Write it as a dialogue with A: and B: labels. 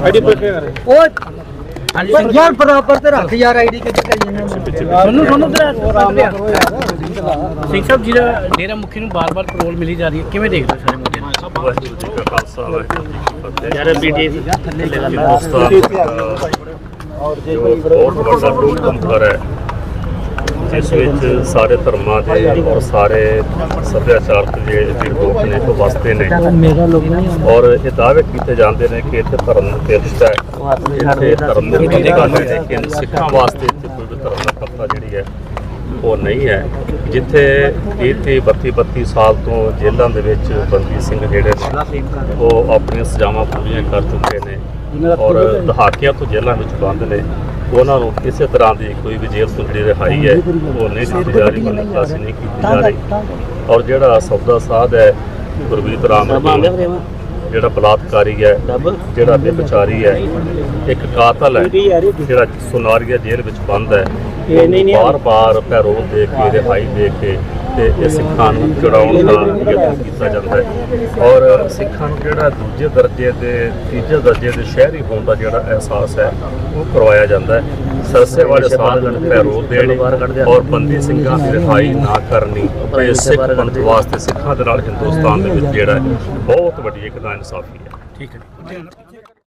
A: ID ਪੁੱਛ ਕੇ ਕਰੇ
B: ਉਹ ਯਾਰ ਬਰਾਬਰ ਤੇ ਰੱਖ ਯਾਰ ਆਈਡੀ ਕਿੱਥੇ ਕਰੀ ਜਾਂਦਾ
A: ਸਾਨੂੰ ਸਾਨੂੰ ਸਿੰਘ ਸਾਹਿਬ ਜਿਹੜਾ ਡੇਰਾ ਮੁਖੀ ਨੂੰ ਬਾਰ-ਬਾਰ ਪੈਰੋਲ ਮਿਲੀ ਜਾ ਰਹੀ ਹੈ ਕਿਵੇਂ ਦੇਖਦੇ ਹੋ ਸਾਰੇ ਮੁੱਦੇ ਨੂੰ
C: ਵਾਹਿਗੁਰੂ ਜੀ ਕਾ ਖਾਲਸਾ ਵਾਹਿਗੁਰੂ ਜੀ ਕੀ ਫਤਿਹ
A: ਯਾਰ ਬੀਟੀ ਥੱਲੇ
C: ਹਿੰਦੁਸਤਾਨ ਜੋ ਬਹੁਤ ਵੱਡਾ ਲੋਕਤੰਤਰ ਹੈ ਜਿਸ ਵਿੱਚ ਸਾਰੇ ਧਰਮਾਂ ਦੇ ਔਰ ਸਾਰੇ ਸੱਭਿਆਚਾਰ ਦੇ ਜਿਹੜੇ ਲੋਕ ਨੇ ਉਹ ਵਸਦੇ ਨੇ।
B: ਨਹੀਂ
C: ਔਰ ਇਹ ਦਾਅਵੇ ਕੀਤੇ ਜਾਂਦੇ ਨੇ ਕਿ ਇੱਥੇ ਧਰਮ ਨਿਰਪੱਖਤਾ ਹੈ। ਇੱਥੇ ਧਰਮ ਨਿਰਪੱਖਤਾ ਹੈ ਲੇਕਿਨ ਸਿੱਖਾਂ ਵਾਸਤੇ ਇੱਥੇ ਕੋਈ ਵੀ ਧਰਮ ਨਿਰਪੱਖਤਾ ਜਿਹੜੀ ਹੈ ਉਹ ਨਹੀਂ ਹੈ। ਜਿੱਥੇ 30 32 32 ਸਾਲ ਤੋਂ ਜੇਲ੍ਹਾਂ ਦੇ ਵਿੱਚ ਬੰਦੀ ਸਿੰਘ ਜਿਹੜੇ ਨੇ ਉਹ ਆਪਣੀਆਂ ਸਜ਼ਾਵਾਂ ਪੂਰੀਆਂ ਕਰ ਚੁੱਕੇ ਨੇ। ਔਰ ਦਹਾਕਿਆਂ ਤੋਂ ਜੇਲ੍ਹਾਂ ਵਿੱਚ ਬੰਦ ਨੇ। ਉਹਨਾਂ ਨੂੰ ਕਿਸੇ ਤਰ੍ਹਾਂ ਦੀ ਕੋਈ ਵੀ ਜੇਲ੍ਹ ਤੋਂ ਜਿਹੜੀ ਰਿਹਾਈ ਹੈ ਉਹ ਨਹੀਂ ਦਿੱਤੀ ਜਾ ਰਹੀ ਮਤਲਬ ਨਹੀਂ ਕੀਤੀ ਜਾ ਰਹੀ। ਔਰ ਜਿਹੜਾ ਸੌਦਾ ਸਾਧ ਹੈ ਗੁਰਬੀਤ ਰਾਮ ਜਿਹੜਾ ਬਲਾਤਕਾਰੀ ਹੈ ਜਿਹੜਾ ਵਿਚਾਰੀ ਹੈ ਇੱਕ ਕਾਤਲ ਹੈ ਜਿਹੜਾ ਸੁਨਾਰੀਆ ਜੇਲ੍ਹ ਵਿੱਚ ਬੰਦ ਹੈ ਬਾਰ-ਬਾਰ ਪੈਰੋਲ ਦੇ ਕੇ ਰਿਹਾਈ ਦੇ ਕੇ ਤੇ ਇਹ ਸਿੱਖਾਂ ਨੂੰ ਚੜਾਉਣ ਦਾ ਯਤਨ ਕੀਤਾ ਜਾਂਦਾ ਹੈ। ਔਰ ਸਿੱਖਾਂ ਨੂੰ ਜਿਹੜਾ ਦੂਜੇ ਦਰਜੇ ਦੇ ਤੀਜੇ ਦਰਜੇ ਦੇ ਸ਼ਹਿਰੀ ਹੋਣ ਦਾ ਜਿਹੜਾ ਅਹਿਸਾਸ ਹੈ ਉਹ ਕਰਵਾਇਆ ਜਾਂਦਾ ਹੈ। ਸਰਸੇ ਵਾਲੇ ਸਾਧ ਨੂੰ ਪੈਰੋਲ ਦੇਣੀ ਔਰ ਬੰਦੀ ਸਿੰਘਾਂ ਦੀ ਰਿਹਾਈ ਨਾ ਕਰਨੀ ਇਹ ਸਿੱਖ ਪੰਥ ਵਾਸਤੇ ਸਿੱਖਾਂ ਦੇ ਨਾਲ ਹਿੰਦੁਸਤਾਨ ਦੇ ਵਿੱਚ ਜਿਹੜਾ ਬਹੁਤ ਵੱਡੀ ਇੱਕ ਨਾ ਇਨਸਾਫੀ ਹੈ।
A: ਠੀਕ ਹੈ।